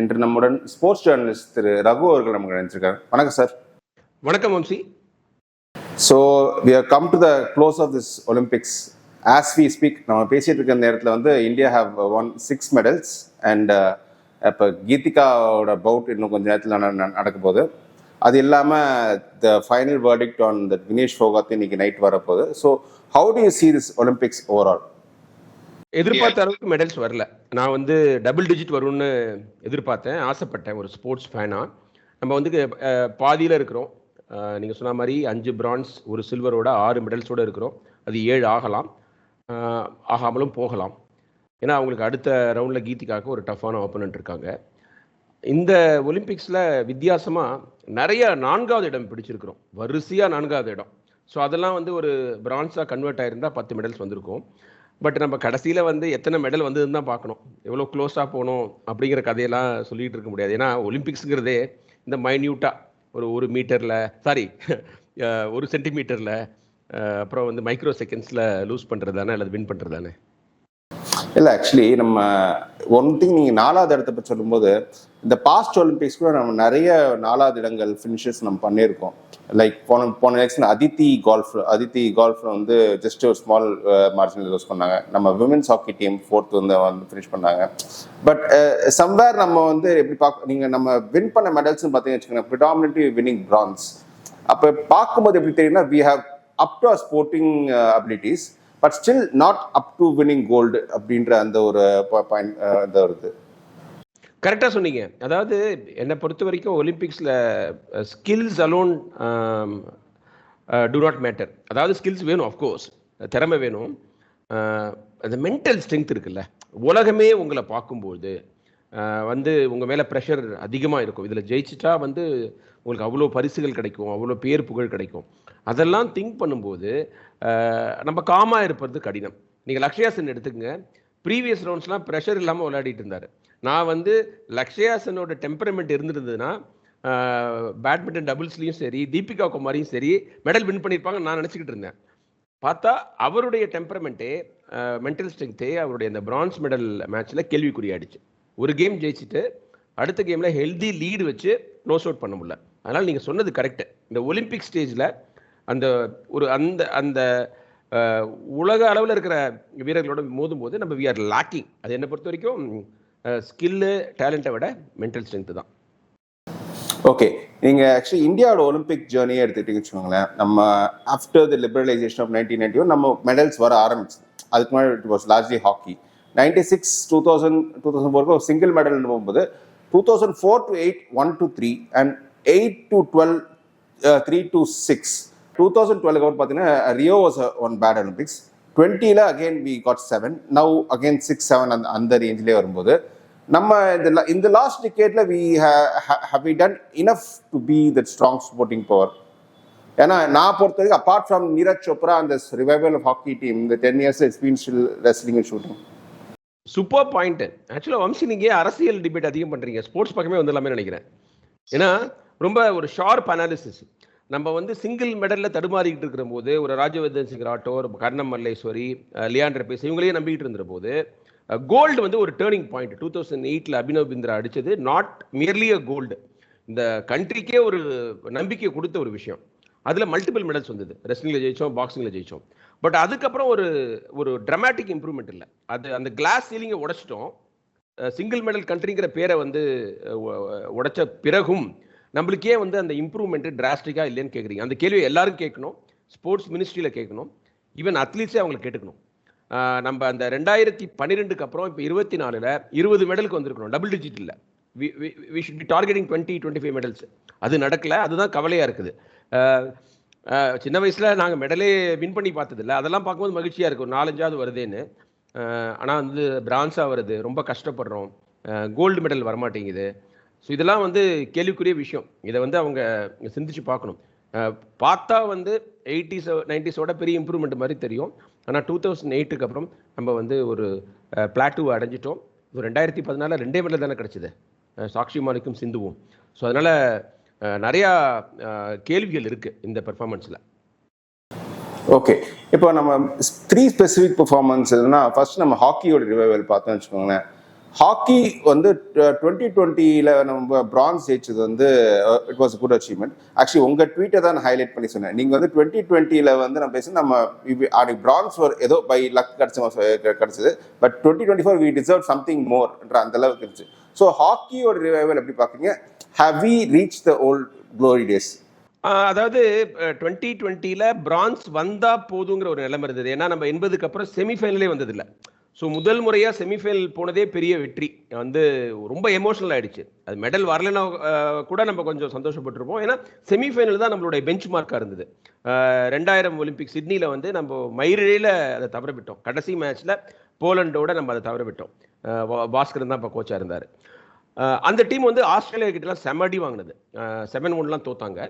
இன்று நம்முடன் sports journalist திரு ரகு அவர்கள் நமக்கு நினைச்சிருக்காரு வணக்கம் சார் வணக்கம் Vamsi. So we have come to the close of this Olympics as we speak நம்ம பேசிட்டு இருக்க நேரத்தில் வந்து India have one six medals and இப்போ கீதிகாவோட பவுட் இன்னும் கொஞ்சம் நேரத்தில் நடக்க போகுது. அது இல்லாமல் the final verdict on the Vinesh Phogat இன்னைக்கு நைட் வரப்போகுது. So how do you see this Olympics overall எதிர்பார்த்த அளவுக்கு மெடல்ஸ் வரல. நான் வந்து டபுள் டிஜிட் வரும்னு எதிர்பார்த்தேன். ஆசைப்பட்டேன். ஒரு ஸ்போர்ட்ஸ் ஃபேனா நம்ம வந்து பாதியில் இருக்கிறோம். நீங்கள் சொன்ன மாதிரி அஞ்சு பிரான்ஸ் ஒரு சில்வரோட ஆறு மெடல்ஸோட இருக்கிறோம். அது ஏழு ஆகலாம். ஆகாமலும் போகலாம். ஏன்னா அவங்களுக்கு அடுத்த ரவுண்டில் கீதிக்காக ஒரு டஃப்பான ஆப்போனன்ட் இருக்காங்க. இந்த ஒலிம்பிக்ஸில் வித்தியாசமாக நிறைய நான்காவது இடம் பிடிச்சிருக்கிறோம். வரிசையாக நான்காவது இடம். ஸோ அதெல்லாம் வந்து ஒரு பிரான்ஸாக கன்வெர்ட் ஆயிருந்தா பத்து மெடல்ஸ் வந்திருக்கும். பட் நம்ம கடைசியில் வந்து எத்தனை மெடல் வந்ததுன்னு தான் பார்க்கணும். எவ்வளோ க்ளோஸாக போகணும் அப்படிங்கிற கதையெல்லாம் சொல்லிகிட்டு இருக்க முடியாது. ஏன்னா ஒலிம்பிக்ஸுங்கிறதே இந்த மைன்யூட்டாக ஒரு ஒரு மீட்டரில் சாரி ஒரு சென்டிமீட்டரில் அப்புறம் வந்து மைக்ரோ செகண்ட்ஸில் லூஸ் பண்ணுறது தானே அல்லது வின் பண்ணுறது தானே இல்லை ஆக்சுவலி நம்ம ஒன் திங் நீங்கள் நாலாவது இடத்த பற்றி சொல்லும்போது இந்த பாஸ்ட் ஒலிம்பிக்ஸ் கூட நம்ம நிறைய நாலாவது இடங்கள் ஃபினிஷஸ் நம்ம பண்ணியிருக்கோம். லைக் போன போன எலெக்ஷன் அதித்தி கால்ஃப் அதித்தி கால்ஃப்ல வந்து ஜஸ்ட் ஒரு ஸ்மால் மார்ஜினில் லூஸ் பண்ணாங்க. நம்ம விமென்ஸ் ஹாக்கி டீம் ஃபோர்த் வந்து வந்து ஃபினிஷ் பண்ணாங்க. பட் சம்வேர் நம்ம வந்து எப்படி பார்க்க நீங்கள் நம்ம வின் பண்ண மெடல்ஸ்னு பார்த்தீங்கன்னு வச்சுக்கோங்க ப்ரிடாமினெட்லி வின்னிங் பிரான்ஸ் அப்போ பார்க்கும்போது எப்படி தெரியும்னா we have up to sporting abilities but still not up to winning gold அப்படின்ற அந்த ஒரு பாயிண்ட் இந்த வருது கரெக்டாக சொன்னீங்க. அதாவது என்னை பொறுத்த வரைக்கும் ஒலிம்பிக்ஸில் skills alone do not matter அதாவது ஸ்கில்ஸ் வேணும் அஃப்கோர்ஸ் திறமை வேணும். அந்த மென்டல் ஸ்ட்ரென்த் இருக்குல்ல. உலகமே உங்களை பார்க்கும்போது வந்து உங்கள் மேலே ப்ரெஷர் அதிகமாக இருக்கும். இதில் ஜெயிச்சிட்டா வந்து உங்களுக்கு அவ்வளோ பரிசுகள் கிடைக்கும் அவ்வளோ பேர் புகழ் கிடைக்கும். அதெல்லாம் திங்க் பண்ணும்போது நம்ம காமாக இருப்பது கடினம். நீங்கள் லக்ஷயா சென் எடுத்துக்கங்க ப்ரீவியஸ் ரவுண்ட்ஸ்லாம் ப்ரெஷர் இல்லாமல் விளையாடிட்டு இருந்தார். நான் வந்து லக்ஷயா சென்னோட டெம்பரமெண்ட் இருந்திருந்ததுன்னா பேட்மிண்டன் டபுள்ஸ்லையும் சரி தீபிகா குமாரியும் சரி மெடல் வின் பண்ணியிருப்பாங்க நான் நினச்சிக்கிட்டு இருந்தேன். பார்த்தா அவருடைய டெம்பரமெண்ட்டே மென்டல் ஸ்ட்ரென்த்தே அவருடைய அந்த பிரான்ஸ் மெடல் மேட்ச்சில் கேள்விக்குறியாயிடுச்சு. ஒரு கேம் ஜெயிச்சுட்டு அடுத்த கேமில் ஹெல்தி லீடு வச்சு க்ளோஸ் அவுட் பண்ண முடியல. அதனால் நீங்கள் சொன்னது கரெக்டு இந்த ஒலிம்பிக் ஸ்டேஜில் அந்த ஒரு அந்த அந்த உலக அளவில் இருக்கிற வீரர்களோட மோதும் போது நம்ம வி ஆர் லேக்கிங் அது என்னை பொறுத்த வரைக்கும் ஸ்கில்லு டேலண்ட்டை விட மென்டல் ஸ்ட்ரென்த்து தான். ஓகே நீங்கள் ஆக்சுவலி இந்தியாவோட ஒலிம்பிக் ஜேர்னியே எடுத்துக்கிட்டீங்கன்னு வச்சுக்கோங்களேன். நம்ம after the liberalisation of nineteen ninety one நம்ம மெடல்ஸ் வர ஆரம்பிச்சு. அதுக்கு முன்னாடி it was largely hockey ninety six two thousand two thousand ஃபோருக்கு ஒரு சிங்கிள் மெடல் போகும்போது two thousand four to eight one to three and eight to twelve three to six two thousand டுவெல்க்கு அப்புறம் பார்த்தீங்கன்னா Rio was one bad Olympics டுவெண்ட்டியில் again we got seven now again six seven அந்த அந்த ரேஞ்சிலே வரும்போது நம்ம இந்த இந்த last டிக்கெட்டில் we have we done enough to be that strong sporting power ஏன்னா நான் பொறுத்த வரைக்கும் அப்பார்ட் ஃப்ரம் நீரஜ் சோப்ரா அந்த ரிவைவல் ஆஃப் ஹாக்கி டீம் இந்த ten years it's still wrestling and shooting super point ஆக்சுவலாக வம்சி நீங்கள் அரசியல் டிபேட் அதிகம் பண்ணுறீங்க ஸ்போர்ட்ஸ் பக்கமே வந்துடலாமே நினைக்கிறேன். ஏன்னா ரொம்ப ஒரு ஷார்ப் அனாலிசிஸ் நம்ம வந்து சிங்கிள் மெடலில் தடுமாறிக்கிட்டு இருக்கிற போது ஒரு ராஜவர்தன் சிங் ராட்டோர் கர்ணம் மல்லேஸ்வரி லியாண்டர் பேஸ் இவங்களையே நம்பிக்கிட்டு இருந்த போது கோல்டு வந்து ஒரு டேர்னிங் பாயிண்ட் டூ தௌசண்ட் எயிட்டில் அபினவ் பிந்திரா அடிச்சது. நாட் மியர்லி அ கோல்டு இந்த கண்ட்ரிக்கே ஒரு நம்பிக்கை கொடுத்த ஒரு விஷயம். அதில் மல்டிபிள் மெடல்ஸ் வந்தது. ரெஸ்லிங்கில் ஜெயிச்சோம் பாக்ஸிங்கில் ஜெயிச்சோம். பட் அதுக்கப்புறம் ஒரு ஒரு ட்ரமாட்டிக் இம்ப்ரூவ்மெண்ட் இல்லை. அது அந்த கிளாஸ் சீலிங்கை உடைச்சிட்டோம். சிங்கிள் மெடல் கண்ட்ரிங்கிற பேரை வந்து உடைச்ச பிறகும் நம்மளுக்கே வந்து அந்த இம்ப்ரூவ்மெண்ட் டிராஸ்டிக்காக இல்லைன்னு கேட்குறீங்க அந்த கேள்வி எல்லாரும் கேட்கணும். ஸ்போர்ட்ஸ் மினிஸ்ட்ரியில் கேட்கணும். ஈவன் அத்லீட்ஸே அவங்களுக்கு கேட்டுக்கணும். நம்ம அந்த ரெண்டாயிரத்தி பன்னிரெண்டுக்கு அப்புறம் இப்போ இருபத்தி நாலில் இருபது மெடலுக்கு வந்திருக்கணும் double டிஜிட்டில் we should be targeting twenty twenty five medals அது நடக்கல. அதுதான் கவலையாக இருக்குது. சின்ன வயசில் நாங்கள் மெடலே வின் பண்ணி பார்த்ததில்ல. அதெல்லாம் பார்க்கும்போது மகிழ்ச்சியாக இருக்கும் நாலஞ்சாவது வருதுன்னு. ஆனால் வந்து பிரான்ஸாக வருது. ரொம்ப கஷ்டப்படுறோம். கோல்டு மெடல் வரமாட்டேங்குது. ஸோ இதெல்லாம் வந்து கேள்விக்குரிய விஷயம். இதை வந்து அவங்க சிந்திச்சு பார்க்கணும். பார்த்தா வந்து எயிட்டிஸ் நைன்டிஸோட பெரிய இம்ப்ரூவ்மெண்ட் மாதிரி தெரியும். ஆனால் டூ தௌசண்ட் எயிட்டுக்கு அப்புறம் நம்ம வந்து ஒரு பிளாட்டூ அடைஞ்சிட்டோம். இது ரெண்டாயிரத்தி பதினாலில் ரெண்டே மெடல் தானே கிடச்சிது. சாக்ஷி மாலிக்கும் சிந்துவும். ஸோ அதனால் நிறையா கேள்விகள் இருக்குது இந்த பெர்ஃபார்மன்ஸில் ஓகே இப்போ நம்ம த்ரீ ஸ்பெசிஃபிக் பெர்ஃபார்மன்ஸ் எதுனா ஃபர்ஸ்ட் நம்ம ஹாக்கியோட ரிவைவல் பார்த்தோம்னு வச்சுக்கோங்களேன். ஹாக்கி வந்து டுவெண்ட்டி டுவெண்ட்டியில் நம்ம பிரான்ஸ் ஜெயிச்சது வந்து it was good achievement actually உங்கள் ட்வீட்டை தான் நான் ஹைலைட் பண்ணி சொன்னேன். நீங்கள் வந்து டுவெண்ட்டி டுவெண்ட்டியில் வந்து நம்ம பேசி நம்ம அன்னைக்கு பிரான்ஸ் ஒரு ஏதோ பை லக் கிடச்ச கிடச்சது. But twenty twenty four we deserve something மோர்ன்ற அந்த அளவுக்கு இருந்துச்சு. ஸோ ஹாக்கியோட ரிவைவல் எப்படி பார்க்குறீங்க? How we reach the old glory days அதாவது டுவெண்ட்டி டுவெண்ட்டியில் பிரான்ஸ் வந்தால் போதுங்கிற ஒரு நிலைமை இருந்தது. ஏன்னா நம்ம எண்பதுக்கு அப்புறம் செமிஃபைனலே வந்ததில்லை. ஸோ முதல் முறையாக செமிஃபைனல் போனதே பெரிய வெற்றி. வந்து ரொம்ப எமோஷனல் ஆயிடுச்சு. அது மெடல் வரலைன்னா கூட நம்ம கொஞ்சம் சந்தோஷப்பட்டிருப்போம். ஏன்னா செமிஃபைனல் தான் நம்மளுடைய பெஞ்ச் மார்க்காக இருந்தது. ரெண்டாயிரம் ஒலிம்பிக் சிட்னியில் வந்து நம்ம மயிரிழையில் அதை தவற விட்டோம் கடைசி மேட்ச்சில் போலண்டோட நம்ம அதை தவற விட்டோம் வா- பாஸ்கரன் தான் இப்போ கோச்சாக இருந்தார். அந்த டீம் வந்து ஆஸ்திரேலியா கிட்டலாம் செமடி வாங்கினது. செவன் ஒன்லாம் தோத்தாங்க.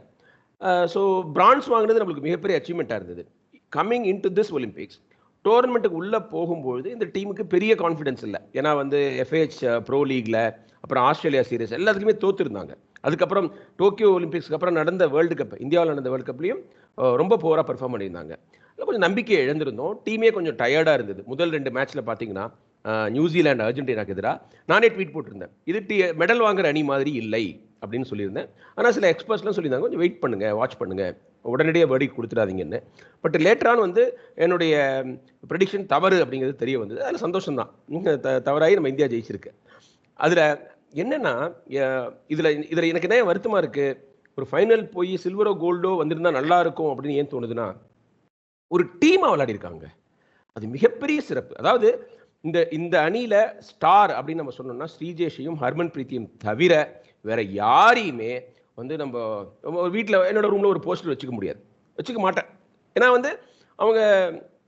ஸோ பிரான்ஸ் வாங்கினது நம்மளுக்கு மிகப்பெரிய அச்சீவ்மெண்ட்டாக இருந்தது. Coming in to this Olympics டோர்னமெண்ட்டுக்கு உள்ளே போகும்பொழுது இந்த டீமுக்கு பெரிய கான்ஃபிடன்ஸ் இல்லை. ஏன்னா வந்து எஃப்ஏஹெச் ப்ரோ லீக்ல அப்புறம் ஆஸ்திரேலியா சீரீஸ் எல்லாத்துக்குமே தோத்துருந்தாங்க. அதுக்கப்புறம் டோக்கியோ ஒலிம்பிக்ஸ்க்கு அப்புறம் நடந்த வேர்ல்டு கப் இந்தியாவில் நடந்த வேர்ல்டு கப்லையும் ரொம்ப போராக பெர்ஃபார்ம் பண்ணியிருந்தாங்க. இல்லை கொஞ்சம் நம்பிக்கையை இழந்திருந்தோம். டீமே கொஞ்சம் டயர்டாக இருந்தது. முதல் ரெண்டு மேட்ச்சில் பார்த்தீங்கன்னா நியூசிலாண்டு அர்ஜென்டினாக்கு எதிராக நானே ட்வீட் போட்டிருந்தேன். இது டி மெடல் வாங்குற அணி மாதிரி இல்லை. அப்படின்னு சொல்லியிருந்தேன். ஆனால் சில எக்ஸ்பர்ட்ஸ்லாம் சொல்லியிருந்தாங்க கொஞ்சம் வெயிட் பண்ணுங்க வாட்ச் பண்ணுங்க. உடனடியாக வேர்டி கொடுத்துடாதீங்கன்னு. பட் லேட்டரான் வந்து என்னுடைய ப்ரெடிக்ஷன் தவறு அப்படிங்கிறது தெரிய வந்தது. அதில் சந்தோஷம் தான் தவறாகி நம்ம இந்தியா ஜெயிச்சிருக்கு. அதில் என்னென்னா இதில் இதில் எனக்கு என்ன வருத்தமாக இருக்குது ஒரு ஃபைனல் போய் சில்வரோ கோல்டோ வந்திருந்தா நல்லா இருக்கும் அப்படின்னு ஏன் தோணுதுன்னா ஒரு டீமாக விளையாடிருக்காங்க அது மிகப்பெரிய சிறப்பு. அதாவது இந்த இந்த அணியில் ஸ்டார் அப்படின்னு நம்ம சொன்னோம்னா ஸ்ரீஜேஷையும் ஹர்மன் பிரீத்தியும் தவிர வேற யாரையுமே வந்து நம்ம ஒரு வீட்டில் என்னோட ரூம்ல ஒரு போஸ்டர் வச்சுக்க முடியாது. வச்சுக்க மாட்டேன். ஏன்னா வந்து அவங்க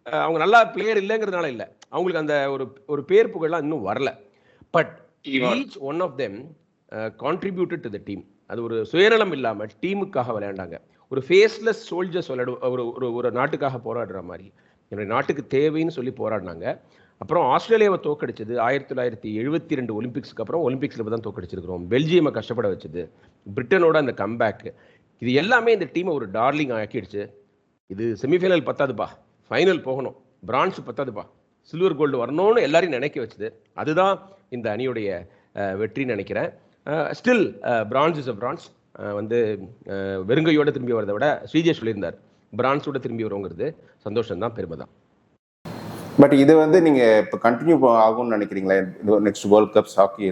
அவங்க நல்லா பிளேயர் இல்லைங்கிறதுனால இல்லை. அவங்களுக்கு அந்த ஒரு ஒரு பேர் புகழ்லாம் இன்னும் வரல. But each one of them contributed to the team அது ஒரு சுயநலம் இல்லாமல் டீமுக்காக விளையாண்டாங்க. ஒரு ஃபேஸ்லெஸ் சோல்ஜர்ஸ் விளையாடு ஒரு ஒரு ஒரு நாட்டுக்காக போராடுற மாதிரி. என்னுடைய நாட்டுக்கு தேவைன்னு சொல்லி போராடினாங்க. அப்புறம் ஆஸ்திரேலியாவை தோக்கடிச்சது ஆயிரத்தி தொள்ளாயிரத்தி எழுபத்தி ரெண்டு ஒலிம்பிக்ஸ்க்கு அப்புறம் ஒலிம்பிக்ஸில் தான் தோக்கடிச்சிருக்கிறோம் பெல்ஜியமை கஷ்டப்பட வச்சது. பிரிட்டனோட அந்த கம்பேக் இது எல்லாமே இந்த டீமை ஒரு டார்லிங் ஆக்கிடுச்சு. இது செமிஃபைனல் பத்தாதுப்பா. ஃபைனல் போகணும். பிரான்ஸ் பத்தாதுப்பா. சில்வர் கோல்டு வரணும்னு எல்லாரையும் நினைக்க வச்சது. அதுதான் இந்த அணியுடைய வெற்றின்னு நினைக்கிறேன். Still bronze is a bronze வந்து வெறுங்கையோட திரும்பி வரதை விட ஸ்ரீஜேஷ் சொல்லியிருந்தார். பிரான்ஸோட திரும்பி வருங்கிறது சந்தோஷம் தான் பெருமை தான் பட் இது வந்து நீங்க இப்போ கண்டினியூ ஆகும்னு நினைக்கிறீங்களா? Next world cups hockey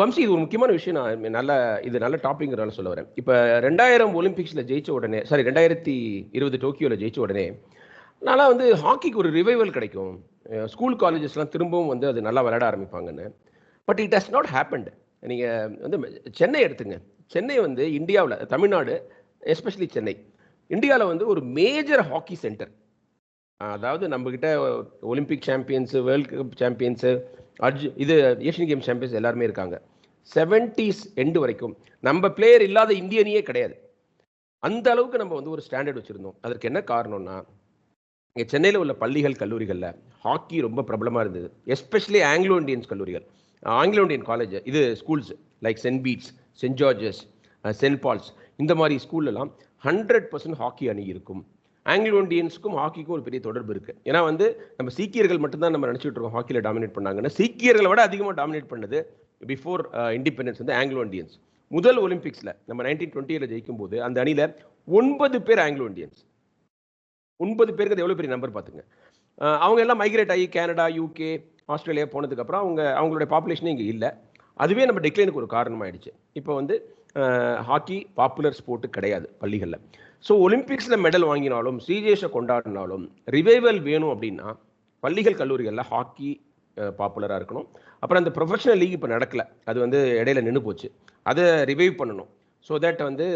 Vamsi இது ஒரு முக்கியமான விஷயம். நான் நல்ல இது நல்ல டாபிக்னால சொல்ல வரேன். இப்போ ரெண்டாயிரம் ஒலிம்பிக்ஸில் ஜெயிச்ச உடனே சாரி ரெண்டாயிரத்தி இருபது டோக்கியோவில் ஜெயிச்ச உடனே நல்லா வந்து ஹாக்கிக்கு ஒரு ரிவைவல் கிடைக்கும். ஸ்கூல் காலேஜஸ்லாம் திரும்பவும் வந்து அது நல்லா விளையாட ஆரம்பிப்பாங்கன்னு. But it has not happened நீங்கள் வந்து சென்னை எடுத்துங்க. சென்னை வந்து இந்தியாவில் தமிழ்நாடு எஸ்பெஷலி சென்னை இந்தியாவில் வந்து ஒரு மேஜர் ஹாக்கி சென்டர் அதாவது நம்மக்கிட்ட Olympic champions world cup champions அர்ஜு இது ஏஷியன் கேம் சாம்பியன்ஸ் எல்லாருமே இருக்காங்க. செவன்டிஸ் எண்டு வரைக்கும் நம்ம பிளேயர் இல்லாத இந்தியனையே கிடையாது. அந்த அளவுக்கு நம்ம வந்து ஒரு ஸ்டாண்டர்ட் வச்சுருந்தோம். அதற்கு என்ன காரணம்னா இங்கே சென்னையில் உள்ள பள்ளிகள் கல்லூரிகளில் ஹாக்கி ரொம்ப பிரபலமாக இருந்தது. எஸ்பெஷலி ஆங்கிலோ இண்டியன்ஸ் கல்லூரிகள். ஆங்கிலோ இண்டியன் காலேஜ் இது schools like Saint Bede's Saint George's Saint Paul's இந்த மாதிரி ஸ்கூல்லலாம் ஹண்ட்ரட் பர்சன்ட் ஹாக்கி அணி இருக்கும். ஆங்கிலோ இந்தியன்ஸுக்கும் ஹாக்கிக்கும் ஒரு பெரிய தொடர்பு இருக்குது ஏன்னா வந்து நம்ம சீக்கியர்கள் மட்டும்தான் நம்ம நினச்சிட்டு இருக்கோம் ஹாக்கியில் டாமினேட் பண்ணாங்கன்னா. சீக்கியர்களை விட அதிகமாக டாமினேட் பண்ணது பிஃபோர் இண்டிபெண்டன்ஸ் uh, வந்து ஆங்கிலோ இந்தியன்ஸ் முதல் ஒலிம்பிக்ஸில் நம்ம நைன்டீன் டுவெண்ட்டியில் ஜெயிக்கும் போது அந்த அணியில் ஒன்பது பேர் ஆங்கிலோ இந்தியன்ஸ் ஒன்பது பேருக்கு அது எவ்வளோ பெரிய நம்பர் பார்த்துங்க. அவங்க எல்லாம் மைக்ரேட் ஆகி கனடா யூகே ஆஸ்திரேலியா போனதுக்கப்புறம் அவங்க அவங்களுடைய பாப்புலேஷனே இங்கே இல்லை. அதுவே நம்ம டிக்ளைனுக்கு ஒரு காரணமாயிடுச்சு. இப்போ வந்து ஹாக்கி பாப்புலர் ஸ்போர்ட்டு கிடையாது பள்ளிகளில். ஸோ ஒலிம்பிக்ஸில் மெடல் வாங்கினாலும் ஸ்ரீஜேஷை கொண்டாடினாலும் ரிவைவல் வேணும் அப்படின்னா பள்ளிகள் கல்லூரிகளில் ஹாக்கி பாப்புலராக இருக்கணும். அப்புறம் அந்த ப்ரொஃபஷனல் லீக் இப்போ நடக்கல. அது வந்து இடையில நின்று போச்சு. அதை ரிவைவ் பண்ணணும். ஸோ தட் வந்து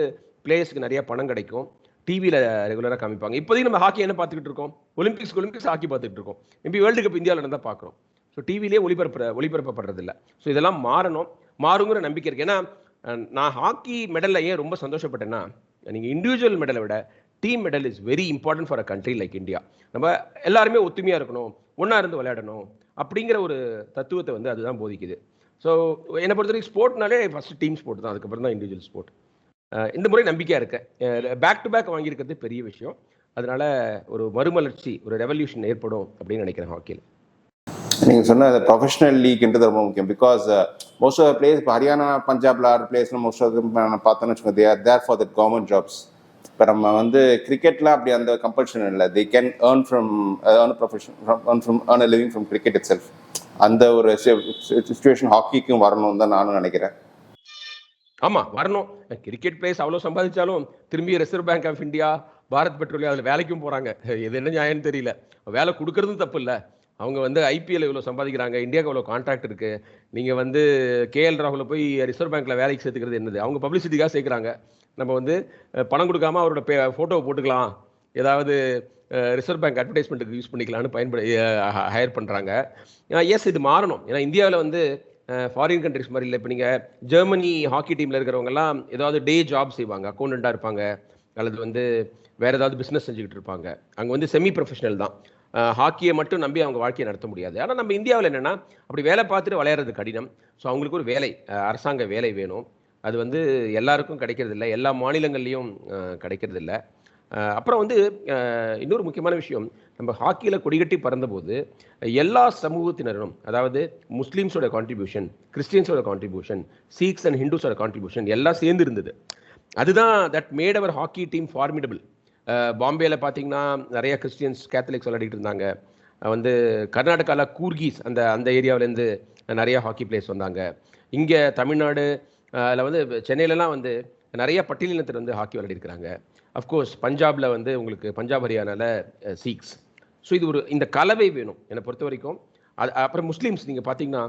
பிளேயர்ஸ்க்கு நிறைய பணம் கிடைக்கும். டிவியில் ரெகுலராக காமிப்பாங்க. இப்போதைக்கு நம்ம ஹாக்கி என்ன பார்த்துக்கிட்டு இருக்கோம்? ஒலிம்பிக்ஸ் ஒலிம்பிக்ஸ் ஹாக்கி பார்த்துட்டு இருக்கோம். மேபி வேர்ல்டு கப் இந்தியாவில் இருந்தால் பார்க்குறோம். ஸோ டிவிலே ஒளிபரப்பு ஒளிபரப்பப்படுறது இல்லை ஸோ இதெல்லாம் மாறணும். மாறுங்கிற நம்பிக்கை இருக்குது ஏன்னா நான் ஹாக்கி மெடலில் ஏன் ரொம்ப சந்தோஷப்பட்டேன்னா நீங்கள் இண்டிவிஜுவல் மெடலை விட team medal is very important for a country like India நம்ம எல்லாருமே ஒத்துமையாக இருக்கணும் ஒன்றா இருந்து விளையாடணும் அப்படிங்கிற ஒரு தத்துவத்தை வந்து அதுதான் போதிக்குது. ஸோ என்னை பொறுத்த வரைக்கும் ஸ்போர்ட்னாலே ஃபஸ்ட்டு டீம் ஸ்போர்ட் தான் அதுக்கப்புறம் தான் இண்டிவிஜுவல் ஸ்போர்ட் இந்த முறை நம்பிக்கையாக இருக்கேன். பேக் டு பேக் வாங்கியிருக்கிறது பெரிய விஷயம். அதனால ஒரு மறுமலர்ச்சி ஒரு ரெவல்யூஷன் ஏற்படும் அப்படின்னு நினைக்கிறேன் ஹாக்கியில் நீங்க சொன்ன ப்ரொஃபஷனல் லீக்ன்றது ரொம்ப முக்கியம். பிகாஸ் மோஸ்ட் ஆஃப் பிளேஸ் இப்போ ஹரியானா பஞ்சாப்ல ஆறு பிளேஸ்ல மோஸ்ட் ஆஃப் பார்த்தோன்னு வச்சுக்கோங்க. There there for that government jobs இப்போ நம்ம வந்து கிரிக்கெட்லாம் அப்படி அந்த கம்பல்ஷன் இல்லை. They can earn from earn profession earn from earn a living from cricket itself அந்த ஒரு சுச்சுவேஷன் ஹாக்கிக்கும் வரணும்னு தான் நானும் நினைக்கிறேன். ஆமா வரணும். கிரிக்கெட் பிளேஸ் அவ்வளவு சம்பாதிச்சாலும் திரும்பி Reserve Bank of India Bharat Petroleum அதுல வேலைக்கும் போறாங்க. இது என்ன நியாயம்னு தெரியல. வேலை கொடுக்கறதும் தப்பு இல்லை. அவங்க வந்து ஐபிஎல் இவ்வளோ சம்பாதிக்கிறாங்க இந்தியாவுக்கு இவ்வளோ கான்ட்ராக்ட் இருக்கு. நீங்கள் வந்து கேஎல் ராகுல போய் ரிசர்வ் பேங்க்கில் வேலைக்கு சேர்த்துக்கிறது என்னது? அவங்க பப்ளிசிட்டிக்காக சேர்க்குறாங்க. நம்ம வந்து பணம் கொடுக்காம அவரோட பே ஃபோட்டோவை போட்டுக்கலாம். ஏதாவது ரிசர்வ் பேங்க் அட்வர்டைஸ்மெண்ட்டுக்கு யூஸ் பண்ணிக்கலாம்னு பயன்படு ஹையர் பண்ணுறாங்க எஸ் இது மாறணும். ஏன்னா இந்தியாவில் வந்து ஃபாரின் கண்ட்ரிஸ் மாதிரி இல்லை. இப்போ நீங்கள் ஜெர்மனி ஹாக்கி டீமில் இருக்கிறவங்கலாம் ஏதாவது டே ஜாப் செய்வாங்க. அக்கௌண்டண்ட்டாக இருப்பாங்க. அல்லது வந்து வேறு ஏதாவது பிஸ்னஸ் செஞ்சுக்கிட்டு இருப்பாங்க. அங்கே வந்து செமி ப்ரொஃபஷனல் தான். ஹாக்கியை மட்டும் நம்பி அவங்க வாழ்க்கையை நடத்த முடியாது. ஆனால் நம்ம இந்தியாவில் என்னென்னா அப்படி வேலை பார்த்துட்டு விளையாடுறது கடினம். ஸோ அவங்களுக்கு ஒரு வேலை அரசாங்க வேலை வேணும். அது வந்து எல்லாருக்கும் கிடைக்கிறது இல்லை எல்லா மாநிலங்கள்லேயும் கிடைக்கிறதில்ல. கிடைக்கிறது இல்லை அப்புறம் வந்து இன்னொரு முக்கியமான விஷயம். நம்ம ஹாக்கியில் கொடிகட்டி பறந்தபோது எல்லா சமூகத்தினரும் அதாவது முஸ்லீம்ஸோட கான்ட்ரிபியூஷன் கிறிஸ்டியன்ஸோட கான்ட்ரிபியூஷன் சீக்ஸ் அண்ட் ஹிந்துஸோட கான்ட்ரிபியூஷன் எல்லாம் சேர்ந்து இருந்தது. அதுதான் that made our hockey team formidable பாம்பேயில் பார்த்தீங்கன்னா நிறைய கிறிஸ்டியன்ஸ் கேத்தலிக்ஸ் விளையாடிட்டு இருந்தாங்க. வந்து கர்நாடகாவில் கூர்கீஸ் அந்த அந்த ஏரியாவிலேருந்து நிறையா ஹாக்கி பிளேயர்ஸ் வந்தாங்க. இங்கே தமிழ்நாடு அதில் வந்து சென்னையிலலாம் வந்து நிறைய பட்டியலினத்தில் வந்து ஹாக்கி விளையாடிருக்கிறாங்க அஃப்கோர்ஸ் பஞ்சாபில் வந்து உங்களுக்கு பஞ்சாப் ஹரியானால சீக்ஸ் ஸோ இது ஒரு இந்த கலவை வேணும் என்னை பொறுத்த வரைக்கும். அது அப்புறம் முஸ்லீம்ஸ் நீங்கள் பார்த்தீங்கன்னா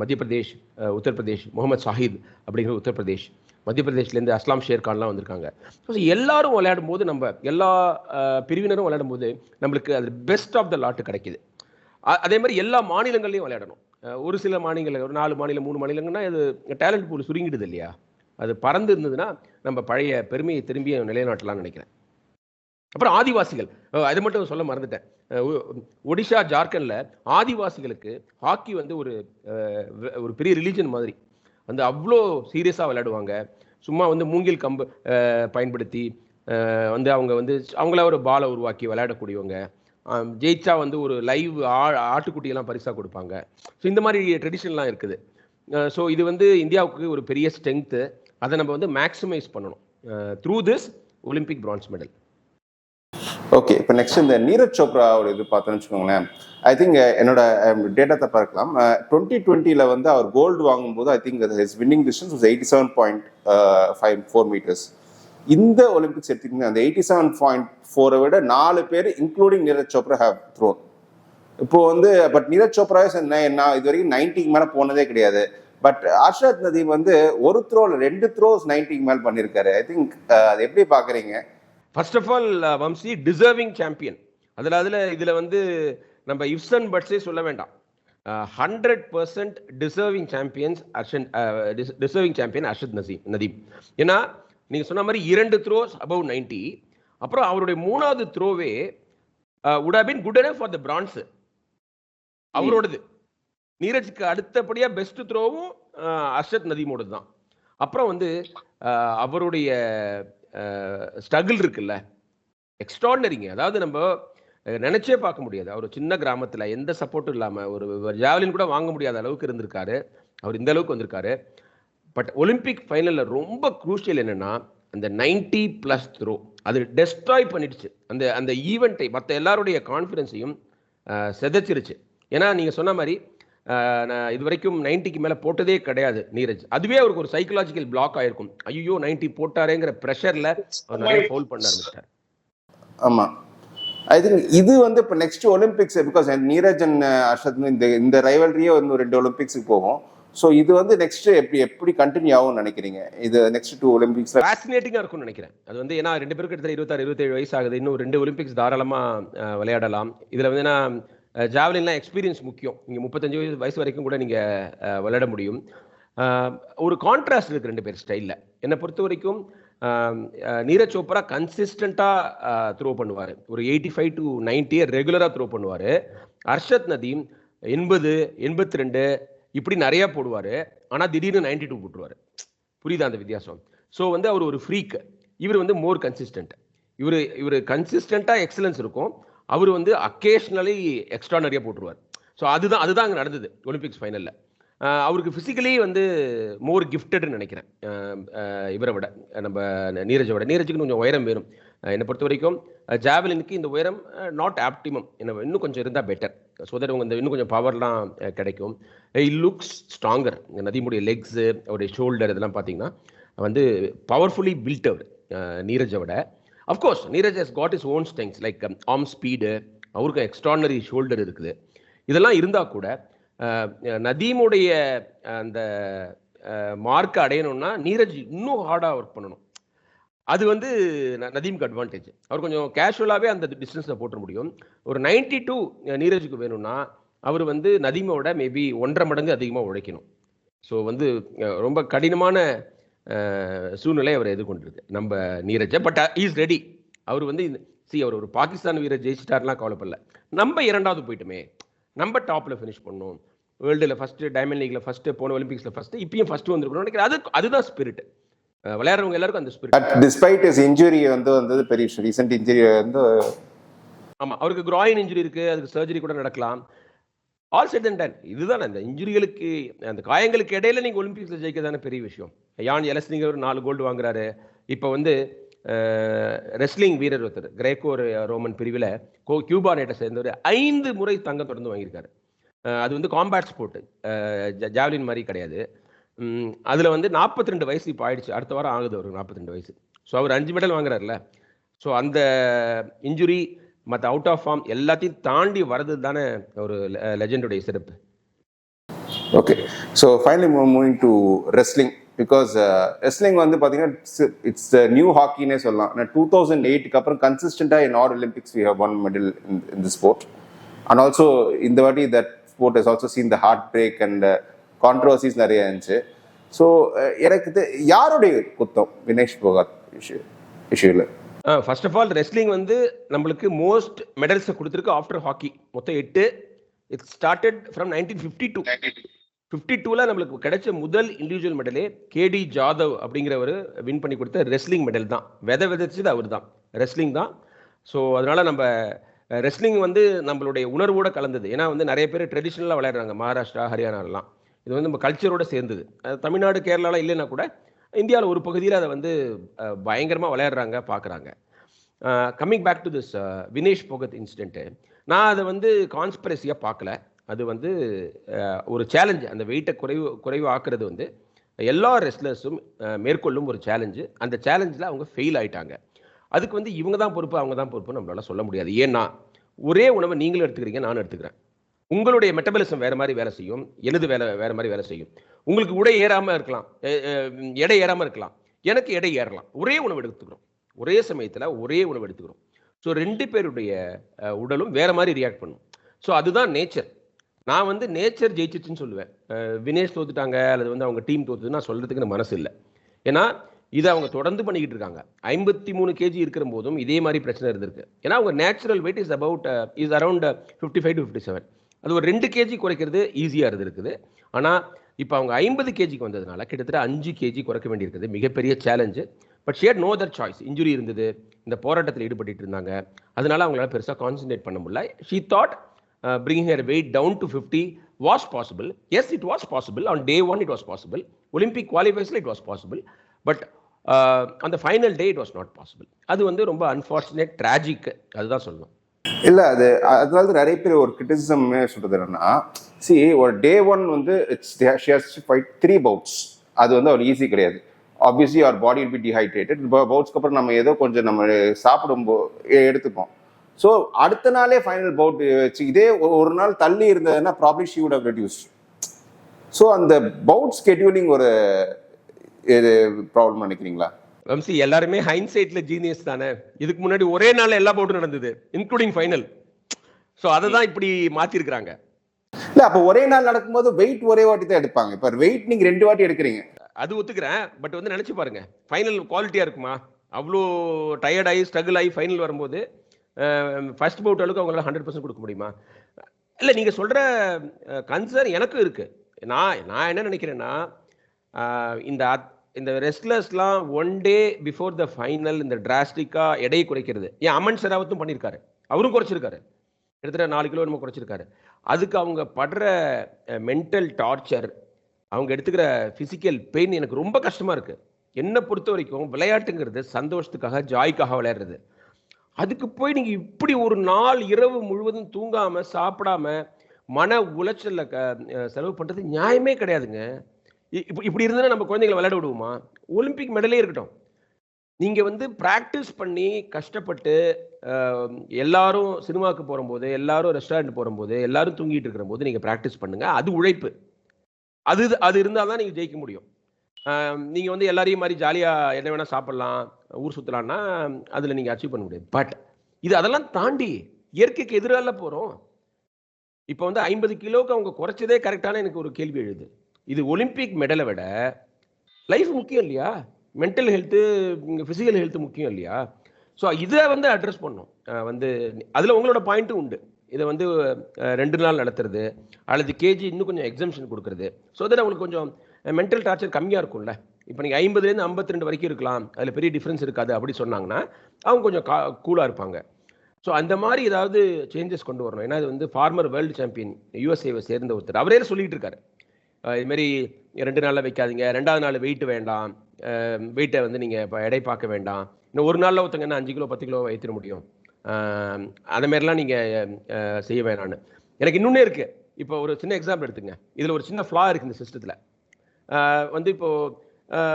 மத்திய பிரதேஷ் உத்தரப்பிரதேஷ் முகமது சாஹித் அப்படிங்கிற உத்தரப்பிரதேஷ் மத்திய பிரதேஷ்லேருந்து அஸ்லாம் ஷேர்கான்லாம் வந்திருக்காங்க. ஸோ எல்லாரும் விளையாடும் போது நம்ம எல்லா பிரிவினரும் விளையாடும் போது நம்மளுக்கு அது பெஸ்ட் ஆஃப் த லாட்டு கிடைக்குது. அதே மாதிரி எல்லா மாநிலங்கள்லையும் விளையாடணும். ஒரு சில மாநிலங்கள் ஒரு நாலு மாநிலம் மூணு மாநிலங்கள்னா அது டேலண்ட் பூல் சுருங்கிடுது இல்லையா? அது பறந்து இருந்ததுன்னா நம்ம பழைய பெருமையை திரும்பி நிலைநாட்டலாம்னு நினைக்கிறேன். அப்புறம் ஆதிவாசிகள். அது மட்டும் சொல்ல மறந்துட்டேன். ஒடிஷா ஜார்க்கண்டில் ஆதிவாசிகளுக்கு ஹாக்கி வந்து ஒரு ஒரு பெரிய ரிலீஜன் மாதிரி. வந்து அவ்வளோ சீரியஸாக விளையாடுவாங்க. சும்மா வந்து மூங்கில் கம்பு பயன்படுத்தி வந்து அவங்க வந்து அவங்கள ஒரு பாலை உருவாக்கி விளையாடக்கூடியவங்க. ஜெயிச்சா வந்து ஒரு லைவ் ஆ ஆட்டுக்குட்டியெல்லாம் பரிசாக கொடுப்பாங்க. ஸோ இந்த மாதிரி ட்ரெடிஷன்லாம் இருக்குது. ஸோ இது வந்து இந்தியாவுக்கு ஒரு பெரிய ஸ்ட்ரென்த்து அதை நம்ம வந்து மேக்ஸிமைஸ் பண்ணணும். Through this Olympic bronze medal okay இப்போ நெக்ஸ்ட் இந்த நீரஜ் சோப்ராவோட இது பார்த்தோன்னு வச்சுக்கோங்களேன் ஐ திங்க் uh, என்னோட um, டேட்டா பார்க்கலாம். Uh, டுவெண்ட்டி டுவெண்ட்டியில் வந்து அவர் கோல்டு வாங்கும்போது I think his winning distance eighty seven point five four metres இந்த ஒலிம்பிக்ஸ் எடுத்துக்கிங்க அந்த எயிட்டி செவன் பாயிண்ட் ஃபோரை விட நாலு பேர் including Neeraj Chopra have thrown இப்போ வந்து பட் நீரஜ் சோப்ரா நான் இது வரைக்கும் நைன்ட்டிக்கு மேலே போனதே கிடையாது. பட் ஆர்ஷாத் நதி வந்து ஒரு த்ரோல ரெண்டு த்ரோஸ் நைன்ட்டிக்கு மேலே பண்ணியிருக்காரு ஐ திங்க் uh, அது எப்படி பார்க்குறீங்க? First of all Vamsi deserving champion அதில் அதில் இதில் வந்து நம்ம இப்சன் பட்ஸே சொல்ல வேண்டாம். Hundred percent deserving champions Arshad uh, deserving champion Arshad Naseem Nadeem. ஏன்னா நீங்கள் சொன்ன மாதிரி இரண்டு த்ரோஸ் அபவ் 90 அப்புறம் அவருடைய மூணாவது த்ரோவே would have been good enough for the bronze அவரோடது. நீரஜ்க்கு அடுத்தபடியாக பெஸ்ட் த்ரோவும் uh, அர்ஷத் நதீமோடது தான் அப்புறம் வந்து uh, அவருடைய ஸ்ட்ரகிள் இருக்குல்ல? எக்ஸ்ட்ராடனரிங்க அதாவது நம்ம நினச்சே நினைச்சே பார்க்க முடியாது. அவர் சின்ன கிராமத்தில் எந்த சப்போர்ட்டும் இல்லாமல் ஒரு ஜாவலின் கூட வாங்க முடியாத அளவுக்கு இருந்திருக்காரு. அவர் இந்த அளவுக்கு வந்திருக்காரு. பட் ஒலிம்பிக் ஃபைனலில் ரொம்ப குரூஷியல் என்னென்னா அந்த நைன்டி ப்ளஸ் த்ரோ அது டெஸ்ட்ராய் பண்ணிடுச்சு. அந்த அந்த ஈவெண்ட்டை மற்ற எல்லாருடைய கான்ஃபிடன்ஸையும் செதைச்சிருச்சு. ஏன்னா நீங்கள் சொன்ன மாதிரி நான் இது வரைக்கும் நைன்ட்டிக்கு மேல போட்டதே கிடையாது நீரஜ். அதுவே அவருக்கு ஒரு சைக்கலாஜிக்கல் பிளாக் ஆயிருக்கும். ஐயோ 90 போட்டாரேங்கிற ப்ரெஷர்ல அவர் நிறைய ஃபவுல் பண்ண ஆரம்பிச்சிட்டார். ஆமா. ஐ திங்க் இது வந்து இப்போ next Olympics because Neeraj and Arshad இந்த இந்த ரைவல்ரியே வந்து ரெண்டு ஒலிம்பிக்ஸுக்கு போகும். ஸோ இது வந்து நெக்ஸ்ட் எப்படி எப்படி கண்டினியூ ஆகும்னு நினைக்கிறீங்க? இது நெக்ஸ்ட் டூ ஒலிம்பிக்ஸ்ல ஃபேசினேட்டிங்காக இருக்கும்னு நினைக்கிறேன். அது வந்து ஏன்னா ரெண்டு பேருக்கு கிட்டத்தட்ட இருபத்தாறு இருபத்தேழு வயசு ஆகுது. இன்னும் ரெண்டு ஒலிம்பிக்ஸ் தாராளமாக விளையாடலாம். இதில் வந்து ஏன்னா ஜாவலின்லாம் எக்ஸ்பீரியன்ஸ் முக்கியம். நீங்கள் முப்பத்தஞ்சு வயசு வயசு வரைக்கும் கூட நீங்கள் விளையாட முடியும். ஒரு கான்ட்ராஸ்ட் இருக்குது ரெண்டு பேர் ஸ்டைலில் என்னை பொறுத்த வரைக்கும் நீரஜ் சோப்ரா கன்சிஸ்டண்ட்டாக த்ரோ பண்ணுவார். ஒரு எயிட்டி ஃபைவ் டு நைன்ட்டியை ரெகுலராக த்ரோ பண்ணுவார். அர்ஷத் நதீம் எண்பது எண்பத்தி ரெண்டு இப்படி நிறையா போடுவார். ஆனால் திடீர்னு நைன்டி டூ போட்டுருவார். புரியுதா அந்த வித்தியாசம்? ஸோ வந்து அவர் ஒரு ஃப்ரீக்கு இவர் வந்து மோர் கன்சிஸ்டன்ட் இவர் இவர் கன்சிஸ்டண்ட்டாக எக்ஸலன்ஸ் இருக்கும். அவர் வந்து அக்கேஷ்னலி எக்ஸ்ட்ரானரியாக போட்டுருவார். ஸோ அதுதான் அதுதான் அங்கே நடந்தது ஒலிம்பிக்ஸ் ஃபைனலில் அவருக்கு ஃபிசிக்கலி வந்து மோர் கிஃப்டட்னு நினைக்கிறேன். இவரை விட நம்ம நீரஜை விட நீரஜுக்கு கொஞ்சம் உயரம் வேணும். என்னை பொறுத்த வரைக்கும் ஜாவலினுக்கு இந்த உயரம் நாட் ஆப்டிமம் என்ன இன்னும் கொஞ்சம் இருந்தால் பெட்டர் ஸோ தட் அவங்க இந்த இன்னும் கொஞ்சம் பவர்லாம் கிடைக்கும். இ லுக்ஸ் ஸ்ட்ராங்கர் நதிமுடைய லெக்ஸு அவருடைய ஷோல்டர் இதெல்லாம் பார்த்தீங்கன்னா வந்து பவர்ஃபுல்லி பில்ட் அவர். நீரஜை விட. Of course Neeraj has got his own strengths like arm speed அவருக்கு எக்ஸ்ட்ரானரி ஷோல்டர் இருக்குது. இதெல்லாம் இருந்தால் கூட uh, uh, நதீமுடைய uh, அந்த மார்க்கை அடையணும்னா நீரஜ் இன்னும் ஹார்டாக ஒர்க் பண்ணணும். அது வந்து நதீமுக்கு அட்வான்டேஜ் அவர் கொஞ்சம் கேஷுவலாகவே அந்த டிஸ்டன்ஸில் போட்டுற முடியும். ஒரு 92 டூ நீரஜுக்கு வேணும்னா அவர் வந்து நதீமோட மேபி ஒன்றரை மடங்கு அதிகமாக உழைக்கணும். ஸோ வந்து ரொம்ப கடினமான சூழ்நிலை அவர் எதிர்கொண்டிருக்கு. நம்ம நீரஜை பட் இஸ் ரெடி அவர் வந்து சி அவர் ஒரு பாகிஸ்தான் வீரர் ஜெயிச்சிட்டார்லாம் கவலைப்படல. நம்ம இரண்டாவது போயிட்டுமே. நம்ம டாப்பில் ஃபினிஷ் பண்ணோம். வேர்ல்டில் ஃபஸ்ட்டு டைமண்ட் லீக்ல ஃபஸ்ட்டு போன ஒலிம்பிக்ஸில் ஃபஸ்ட்டு இப்பயும் ஃபஸ்ட்டு வந்திருக்கணும் நினைக்கிறேன் அது அதுதான் ஸ்பிரிட் விளையாடுறவங்க எல்லாருக்கும் அந்த spirit but despite his injury வந்து வந்தது பெரிய ரீசெண்ட் இன்ஜுரி வந்து ஆமாம் அவருக்கு groin இன்ஜுரி இருக்குது அதுக்கு சர்ஜரி கூட நடக்கலாம். ஆல் செட் அண்ட் டன் இதுதான் அந்த இன்ஜுரிகளுக்கு அந்த காயங்களுக்கு இடையில நீங்கள் ஒலிம்பிக்ஸில் ஜெயிக்க தானே பெரிய விஷயம். யான் எலஸ்னிங்க ஒரு நாலு கோல்டு வாங்குறாரு. இப்போ வந்து ரெஸ்லிங் வீரர் ஒருத்தர் கிரேக்கோ ரோமன் பிரிவில் கோ கியூபா நேட்டை சேர்ந்தவர் ஐந்து முறை தங்கம் தொடர்ந்து வாங்கியிருக்காரு. அது வந்து காம்பேட் ஸ்போர்ட்டு ஜாவ்லின் மாதிரி கிடையாது. அதில் வந்து 42 ரெண்டு வயசு இப்போ ஆயிடுச்சு. அடுத்த வாரம் ஆகுது அவருக்கு 42 ரெண்டு வயசு. ஸோ அவர் அஞ்சு மெடல் வாங்குறாருல ஸோ அந்த இன்ஜுரி மற்ற அவுட் ஆஃப் ஃபார்ம் எல்லாத்தையும் தாண்டி வர்றது தானே ஒரு லெஜெண்டுடைய சிறப்பு. Okay so finally moving to wrestling because wrestling வந்து பார்த்தீங்கன்னா இட்ஸ் நியூ ஹாக்கினே சொல்லலாம். டூ தௌசண்ட் எயிட்டுக்கு அப்புறம் கன்சிஸ்டண்டாக in all Olympics we have won medal in the sport and also இந்த வாட்டி that sport is also seen the heartbreak and controversies நிறைய இருந்துச்சு. So எனக்கு தெ- யாருடைய குத்தம்? வினேஷ் போகாத் இஷ்யூ இஷ்யூவில் ஃபர்ஸ்ட் ஆஃப் ஆல் ரெஸ்லிங் வந்து நம்மளுக்கு மோஸ்ட் மெடல்ஸை கொடுத்துருக்கு ஆஃப்டர் ஹாக்கி மொத்தம் எட்டு. It started from nineteen fifty two fifty டூவில் நம்மளுக்கு கிடைச்ச முதல் இண்டிவிஜுவல் மெடலே கேடி ஜாதவ் அப்படிங்கிறவர் வின் பண்ணி கொடுத்த ரெஸ்லிங் மெடல் தான். விதை விதைச்சது அவர் தான் ரெஸ்லிங் தான். ஸோ அதனால நம்ம ரெஸ்லிங் வந்து நம்மளுடைய உணர்வோடு கலந்தது. ஏன்னா வந்து நிறைய பேர் ட்ரெடிஷ்னலாக விளையாடுறாங்க. மகாராஷ்டிரா ஹரியானாலாம் இது வந்து நம்ம கல்ச்சரோட சேர்ந்தது. தமிழ்நாடு கேரளாலாம் இல்லைன்னா கூட இந்தியாவில் ஒரு பகுதியில் அதை வந்து பயங்கரமாக விளையாடுறாங்க பார்க்குறாங்க. Coming back to this Vinesh Phogat incident நான் அதை வந்து கான்ஸ்பிரசியாக பார்க்கல. அது வந்து ஒரு சேலஞ்ச் அந்த வெயிட்டை குறைவு குறைவு ஆக்குறது வந்து எல்லா ரெஸ்லர்ஸும் மேற்கொள்ளும் ஒரு சேலஞ்சு அந்த சேலஞ்சில் அவங்க ஃபெயில் ஆயிட்டாங்க. அதுக்கு வந்து இவங்க தான் பொறுப்பு அவங்க தான் பொறுப்பு நம்மளால சொல்ல முடியாது. ஏன்னா ஒரே உணவை நீங்களும் எடுத்துக்கிறீங்க நானும் எடுத்துக்கிறேன். உங்களுடைய மெட்டபாலிசம் வேறு மாதிரி வேலை செய்யும் எனது வேலை வேறு மாதிரி வேலை செய்யும். உங்களுக்கு உடை ஏறாமல் இருக்கலாம் எடை ஏறாமல் இருக்கலாம். எனக்கு எடை ஏறலாம். ஒரே உணவு எடுத்துக்கிறோம். ஒரே சமயத்தில் ஒரே உணவு எடுத்துக்கிறோம். ஸோ ரெண்டு பேருடைய உடலும் வேறு மாதிரி ரியாக்ட் பண்ணும். ஸோ அதுதான் நேச்சர் நான் வந்து நேச்சர் ஜெயிச்சிச்சுன்னு சொல்லுவேன். வினேஷ் தோத்துட்டாங்க அல்லது வந்து அவங்க டீம் தோத்துன்னு நான் சொல்கிறதுக்கு எனக்கு மனசு இல்லை. ஏன்னா இதை அவங்க தொடர்ந்து பண்ணிக்கிட்டு இருக்காங்க. ஐம்பத்தி மூணு கேஜி இருக்கிற போதும் இதே மாதிரி பிரச்சனை இருந்திருக்கு. ஏன்னா அவங்க natural weight is about is around fifty five to fifty seven அது ஒரு ரெண்டு கேஜி குறைக்கிறது ஈஸியாக இருந்திருக்குது. ஆனால் இப்போ அவங்க ஐம்பது கேஜிக்கு வந்ததுனால கிட்டத்தட்ட அஞ்சு கேஜி குறைக்க வேண்டியிருக்குது. மிகப்பெரிய challenge but she'd no other choice injury இருந்தது. இந்த போராட்டத்தில் ஈடுபட்டு இருந்தாங்க. அதனால அவங்களால பெருசாக கான்சென்ட்ரேட் பண்ண முடியல. She thought Uh, bringing her weight down to 50 was possible. Yes, it was possible. On day one, it was possible. Olympic qualifiers, it was possible. But uh, on the final day, it was not possible. அது வந்து ரொம்ப unfortunate tragic அதுதான் சொல்லணும் இல்லை அது அதாவது நிறைய பேர் ஒரு கிரிட்டிசிசம் சொல்றது என்னன்னா சி ஒரு டே ஒன் வந்து இட்ஸ் ஃபைட் த்ரீ பவுட்ஸ் அது வந்து அவர் ஈஸி கிடையாது ஆப்வியஸ்லி அவர் பாடி வில் பி டிஹைட்ரேட்டட் பவுட்ஸ்க்கு அப்புறம் நம்ம ஏதோ கொஞ்சம் நம்ம சாப்பிடும் எடுத்துப்போம் ஸோ அடுத்த நாளே ஃபைனல் பவுட் வச்சு இதே ஒரு நாள் தள்ளி இருந்ததுன்னா probably she would have reduce so அந்த பவுட் ஸ்கெடியூலிங் ஒரு இது ப்ராப்ளம் நினைக்கிறீங்களா? வம்சி எல்லாருமே ஹைன்சைட்ல ஜீனியஸ் தானே? இதுக்கு முன்னாடி ஒரே நாள் எல்லா போட்டும் நடந்தது இன்க்ளூடிங் ஃபைனல் ஸோ அதை தான் இப்படி மாத்திருக்கிறாங்க. இல்ல அப்போ ஒரே நாள் நடக்கும்போது வெயிட் ஒரே வாட்டி தான் எடுப்பாங்க. இப்போ வெயிட் நீங்க ரெண்டு வாட்டி எடுக்கிறீங்க. அது ஒத்துக்கிறேன் பட் வந்து நினைச்சு பாருங்க. ஃபைனல் குவாலிட்டியா இருக்குமா? அவ்வளோ டயர்ட் ஆகி ஸ்ட்ரகிள் ஆகி ஃபைனல் வரும்போது ஃபர்ஸ்ட் பவுட் அளவுக்கு அவங்களால ஹண்ட்ரட் பர்சன்ட் கொடுக்க முடியுமா? இல்லை நீங்கள் சொல்கிற கன்சர்ன் எனக்கும் இருக்குது நான் நான் என்ன நினைக்கிறேன்னா இந்த அத்- இந்த ரெஸ்லர்ஸ்லாம் one day before the final இந்த டிராஸ்டிக்காக எடையை குறைக்கிறது. ஏன் அமன் செராவத்தும் பண்ணியிருக்காரு அவரும் குறைச்சிருக்காரு. கிட்டத்தட்ட நாலு கிலோ நம்ம குறைச்சிருக்காரு. அதுக்கு அவங்க படுற மென்டல் டார்ச்சர் அவங்க எடுத்துக்கிற ஃபிசிக்கல் பெயின் எனக்கு ரொம்ப கஷ்டமாக இருக்குது என்னை பொறுத்த வரைக்கும் விளையாட்டுங்கிறது சந்தோஷத்துக்காக ஜாய்க்காக விளையாடுறது. அதுக்கு போய் நீங்க இப்படி ஒரு நாள் இரவு முழுவதும் தூங்காம சாப்பிடாம மன உளைச்சலில் க செலவு பண்றது நியாயமே கிடையாதுங்க. இ- இப்ப- இப்படி இருந்தா நம்ம குழந்தைங்களை விளையாட விடுவோமா? ஒலிம்பிக் மெடலே இருக்கட்டும். நீங்க வந்து பிராக்டிஸ் பண்ணி கஷ்டப்பட்டு எல்லாரும் சினிமாவுக்கு போகும்போது எல்லாரும் ரெஸ்டாரண்ட் போகும்போது எல்லாரும் தூங்கிட்டு இருக்கிற போது நீங்க பிராக்டிஸ் பண்ணுங்க. அது உழைப்பு. அது அது இருந்தால் தான் நீங்கள் ஜெயிக்க முடியும். நீங்கள் வந்து எல்லாரையும் மாதிரி ஜாலியாக என்ன வேணால் சாப்பிட்லாம். ஊர் சுற்றலான்னா அதில் நீங்கள் அச்சீவ் பண்ண முடியாது. பட் இது அதெல்லாம் தாண்டி இயற்கைக்கு எதிரால போகிறோம் இப்போ வந்து ஐம்பது கிலோவுக்கு அவங்க குறைச்சதே கரெக்டான எனக்கு ஒரு கேள்வி எழுது. இது ஒலிம்பிக் மெடலை விட லைஃப் முக்கியம் இல்லையா? மென்டல் ஹெல்த்து ஃபிசிக்கல் ஹெல்த்து முக்கியம் இல்லையா? ஸோ இதை வந்து அட்ரஸ் பண்ணும் வந்து அதில் உங்களோட பாயிண்ட்டும் உண்டு. இதை வந்து ரெண்டு நாள் நடத்துறது அல்லது கேஜி இன்னும் கொஞ்சம் எக்ஸம்ஷன் கொடுக்குறது. ஸோ தட் அவங்களுக்கு கொஞ்சம் மென்டல் டார்ச்சர் கம்மியாக இருக்கும்ல. இப்போ நீங்கள் ஐம்பதுலேருந்து ஐம்பத்தி ரெண்டு வரைக்கும் இருக்கலாம். அதில் பெரிய டிஃப்ரென்ஸ் இருக்காது அப்படி சொன்னாங்கன்னா அவங்க கொஞ்சம் கா கூலாக இருப்பாங்க. ஸோ அந்த மாதிரி ஏதாவது சேஞ்சஸ் கொண்டு வரணும். ஏன்னா இது வந்து ஃபார்மர் வேர்ல்டு சாம்பியன் யூஎஸ்ஏவை சேர்ந்த ஒருத்தர். அவரே சொல்லிகிட்டு இருக்காரு. இதுமாரி ரெண்டு நாளில் வைக்காதீங்க ரெண்டாவது நாள் வெயிட் வேண்டாம். வெயிட்டை வந்து நீங்கள் இப்போ எடை பார்க்க வேண்டாம். இன்னும் ஒரு நாளில் ஒருத்தங்க என்ன அஞ்சு கிலோ பத்து கிலோ வைத்திட முடியும்? அஹ் அந்த நீங்கள் செய்ய வேணான்னு எனக்கு இன்னொன்னே இருக்குது இப்போ ஒரு சின்ன எக்ஸாம்பிள் எடுத்துங்க. இதில் ஒரு சின்ன ஃப்ளா இருக்குது இந்த சிஸ்டத்தில் வந்து இப்போது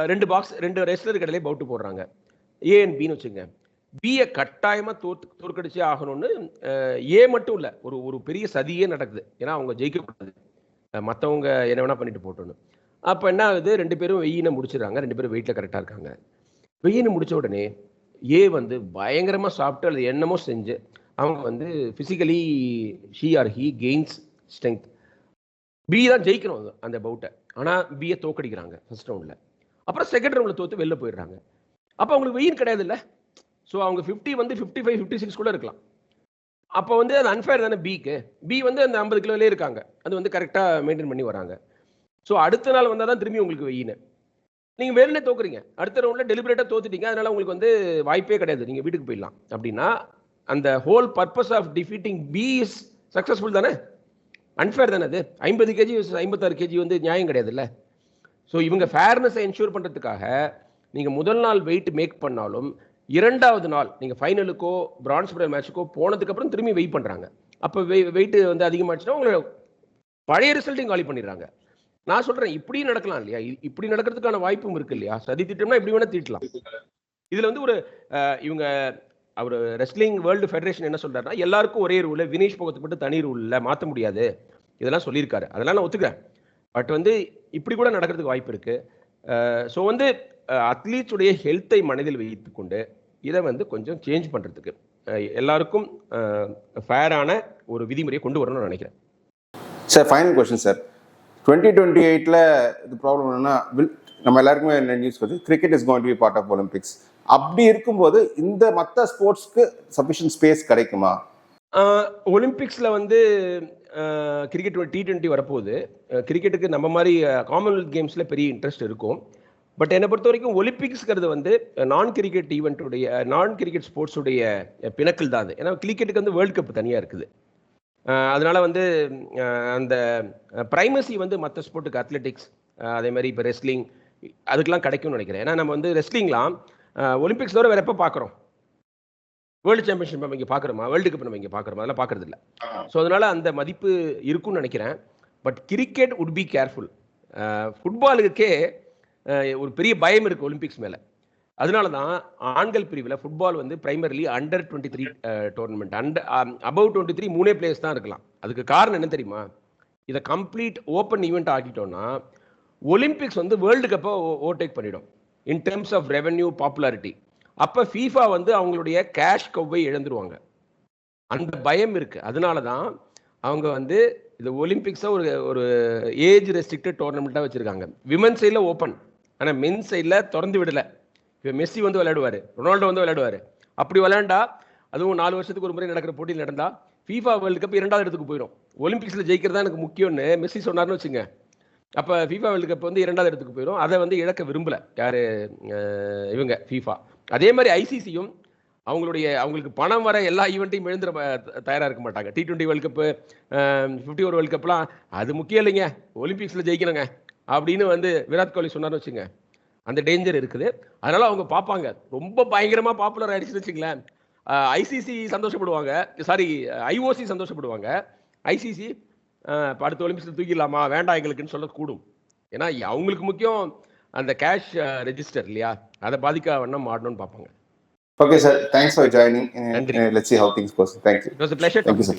ரெண்டு பாக்ஸ் ரெண்டு ரெஸ்லர் கடையிலே பவுட்டு போடுறாங்க. ஏ அண்ட் பின்னு வச்சுங்க. பியை கட்டாயமாக தோற்று தோற்கடிச்சே ஆகணும்னு ஏ மட்டும் இல்லை ஒரு ஒரு பெரிய சதியே நடக்குது. ஏன்னா அவங்க ஜெயிக்கக்கூடாது. மற்றவங்க என்ன வேணா பண்ணிட்டு போட்டோன்னு அப்போ என்ன ஆகுது? ரெண்டு பேரும் வெயினை முடிச்சிடுறாங்க. ரெண்டு பேரும் வெயிட்டில் கரெக்டாக இருக்காங்க. வெயினை முடித்த உடனே ஏ வந்து பயங்கரமாக சாப்பிட்டு அல்லது என்னமோ செஞ்சு அவங்க வந்து physically she or he gains strength B தான் ஜெயிக்கணும் அது- அந்த பவுட்டை ஆனால் பியை தோக்கடிக்கிறாங்க ஃபர்ஸ்ட் ரவுண்டில் அப்புறம் செகண்ட் ரவுண்டில் தோற்று வெளில போயிடுறாங்க. அப்போ அவங்களுக்கு வெயின் கிடையாது இல்லை ஸோ அவங்க ஃபிஃப்டி வந்து ஃபிஃப்டி ஃபைவ் ஃபிஃப்டி சிக்ஸ் கூட இருக்கலாம். அப்போ வந்து அது அன்ஃபேர் தானே பிக்கு பி வந்து அந்த ஐம்பது கிலோலே இருக்காங்க. அது வந்து கரெக்டாக மெயின்டைன் பண்ணி வராங்க. ஸோ அடுத்த நாள் வந்தால் தான் திரும்பி உங்களுக்கு வெயின் நீங்கள் வேணுனே தோக்குறீங்க. அடுத்த ரவுண்டில் டெலிபரேட்டாக தோத்துட்டீங்க. அதனால் உங்களுக்கு வந்து வாய்ப்பே கிடையாது. நீங்கள் வீட்டுக்கு போயிடலாம். அப்படின்னா அந்த whole purpose of defeating B is successful தானே? அன்ஃபேர் தானே அது? ஐம்பது கேஜி ஐம்பத்தாறு கேஜி வந்து நியாயம் கிடையாதுல்ல? ஸோ இவங்க ஃபேர்னஸை என்ஷூர் பண்ணுறதுக்காக நீங்கள் முதல் நாள் வெயிட் மேக் பண்ணாலும் இரண்டாவது நாள் நீங்கள் ஃபைனலுக்கோ பிரான்ஸ் மெடல் மேட்ச்சுக்கோ போனதுக்கப்புறம் திரும்பி வெயிட் பண்ணுறாங்க அப்போ வெயிட் வந்து அதிகமாச்சுன்னா உங்களை பழைய ரிசல்ட்டையும் காலி பண்ணிடுறாங்க. நான் சொல்கிறேன் இப்படியும் நடக்கலாம் இல்லையா? இ- இப்படி நடக்கிறதுக்கான வாய்ப்பும் இருக்கு இல்லையா? சதி திட்டம்னா இப்படி வேணால் தீட்டலாம். இதில் வந்து ஒரு இவங்க அவர் ரெஸ்லிங் வேர்ல்டு ஃபெடரேஷன் என்ன சொல்றாருன்னா எல்லாருக்கும் ஒரே ரூல் வினேஷ் போகத்துக்கு மட்டும் தனி ரூல்ல மாற்ற முடியாது. இதெல்லாம் சொல்லியிருக்காரு. அதெல்லாம் நான் ஒத்துக்கிறேன். பட் வந்து இப்படி கூட நடக்கிறதுக்கு வாய்ப்பு இருக்கு. ஸோ வந்து அத்லீட்ஸ் உடைய ஹெல்த்தை மனதில் வைத்துக்கொண்டு இதை வந்து கொஞ்சம் சேஞ்ச் பண்றதுக்கு அஹ், எல்லாருக்கும் ஃபேரான ஒரு விதிமுறையை கொண்டு வரணும்னு நினைக்கிறேன். Sir final question sir twenty twenty எயிட்டில் இது ப்ராப்ளம் என்னன்னா வில் நம்ம எல்லாருக்குமே என்ன நியூஸ் வருது? Cricket is going to be part of Olympics அப்படி இருக்கும்போது இந்த மற்ற ஸ்போர்ட்ஸ்க்கு சஃபிஷியன்ட் ஸ்பேஸ் கிடைக்குமா? ஒலிம்பிக்ஸில் வந்து கிரிக்கெட் டி டுவெண்ட்டி வரப்போகுது. கிரிக்கெட்டுக்கு நம்ம மாதிரி காமன்வெல்த் கேம்ஸில் பெரிய இன்ட்ரெஸ்ட் இருக்கும். பட் என்னை பொறுத்த வரைக்கும் ஒலிம்பிக்ஸ்ங்கிறது வந்து நான் கிரிக்கெட் ஈவெண்ட்டுடைய நான் கிரிக்கெட் ஸ்போர்ட்ஸுடைய பிணக்கல் தான் அது. ஏன்னா கிரிக்கெட்டுக்கு வந்து வேர்ல்டு கப் தனியாக இருக்குது. அதனால் அதனால வந்து அந்த ப்ரைமசி வந்து மற்ற ஸ்போர்ட்டுக்கு அத்லெட்டிக்ஸ் அதே மாதிரி இப்போ ரெஸ்லிங் அதுக்கெலாம் கிடைக்கும்னு நினைக்கிறேன். ஏன்னா நம்ம வந்து ரெஸ்லிங்லாம் ஒலிம்பிக்ஸ் தவிர வேறு எப்போ பார்க்குறோம்? வேர்ல்டு சாம்பியன்ஷிப் நம்ம இங்கே பார்க்குறோமா வேர்ல்டு கப் நம்ம இங்கே பார்க்குறோமா அதெல்லாம் பார்க்கறது இல்ல ஸோ அதனால அந்த மதிப்பு இருக்கும்னு நினைக்கிறேன். But cricket would be careful ஃபுட்பாலுக்கே ஒரு பெரிய பயம் இருக்கு ஒலிம்பிக்ஸ் மேலே. அதனால தான் ஆண்கள் பிரிவில் ஃபுட்பால் வந்து primarily under twenty three tournament under above twenty three மூணே பிளேயர்ஸ் தான் இருக்கலாம். அதுக்கு காரணம் என்ன தெரியுமா? இதை கம்ப்ளீட் ஓப்பன் ஈவெண்ட் ஆக்கிட்டோம்னா ஒலிம்பிக்ஸ் வந்து வேர்ல்டு கப்பை ஓவர்டேக் பண்ணிடும். In terms of revenue popularity அப்போ ஃபீஃபா வந்து அவங்களுடைய கேஷ் கவ்வை இழந்துருவாங்க. அந்த பயம் இருக்குது அதனால தான் அவங்க வந்து இது ஒலிம்பிக்ஸை ஒரு ஒரு ஏஜ் ரெஸ்ட்ரிக்டட் டோர்னமெண்ட்டாக வச்சுருக்காங்க. விமன் சைடில் ஓப்பன் ஆனால் மென் சைடில் திறந்து விடலை. இப்போ மெஸ்ஸி வந்து விளையாடுவார். ரொனால்டோ வந்து விளையாடுவார். அப்படி விளையாண்டா அதுவும் நாலு வருஷத்துக்கு ஒரு முறை நடக்கிற போட்டியில் நடந்தா ஃபீஃபா வேர்ல்டு கப் இரண்டாவது இடத்துக்கு போயிடும் ஒலிம்பிக்ஸில் ஜெயிக்கிறதா எனக்கு முக்கியம்னு மெஸ்ஸி சொன்னார்னு வச்சுங்க அப்போ ஃபீஃபா வேர்ல்டு கப் வந்து இரண்டாவது இடத்துக்கு போயிடும் அதை வந்து இழக்க விரும்பலை யார் இவங்க ஃபீஃபா அதே மாதிரி ஐசிசியும் அவங்களுடைய அவங்களுக்கு பணம் வர எல்லா ஈவெண்ட்டையும் எழுந்துற தயாராக இருக்க மாட்டாங்க. T twenty world cup fifty over world கப்லாம் அது முக்கியம் இல்லைங்க. ஒலிம்பிக்ஸில் ஜெயிக்கணுங்க. அப்படின்னு வந்து விராட் கோலி சொன்னார்னு வச்சுங்க. அந்த டேஞ்சர் இருக்குது. அதனால அவங்க பார்ப்பாங்க. ரொம்ப பயங்கரமாக பாப்புலர் ஆயிடுச்சுன்னு வச்சுங்களேன். ஐசிசி சந்தோஷப்படுவாங்க. சாரி ஐஓசி சந்தோஷப்படுவாங்க. ஐசிசி அடுத்த ஒலிம்பிக்ஸில் தூக்கிடலாமா? வேண்டாம் எங்களுக்குன்னு சொல்லக்கூடும். ஏன்னா அவங்களுக்கு முக்கியம் அந்த கேஷ் ரெஜிஸ்டர் இல்லையா? அதை பாதிக்க வண்ணம் ஆடணும்னு பார்ப்பாங்க. Okay sir thanks for joining. Let's see how things goes thank you it was pleasure Thank you, sir.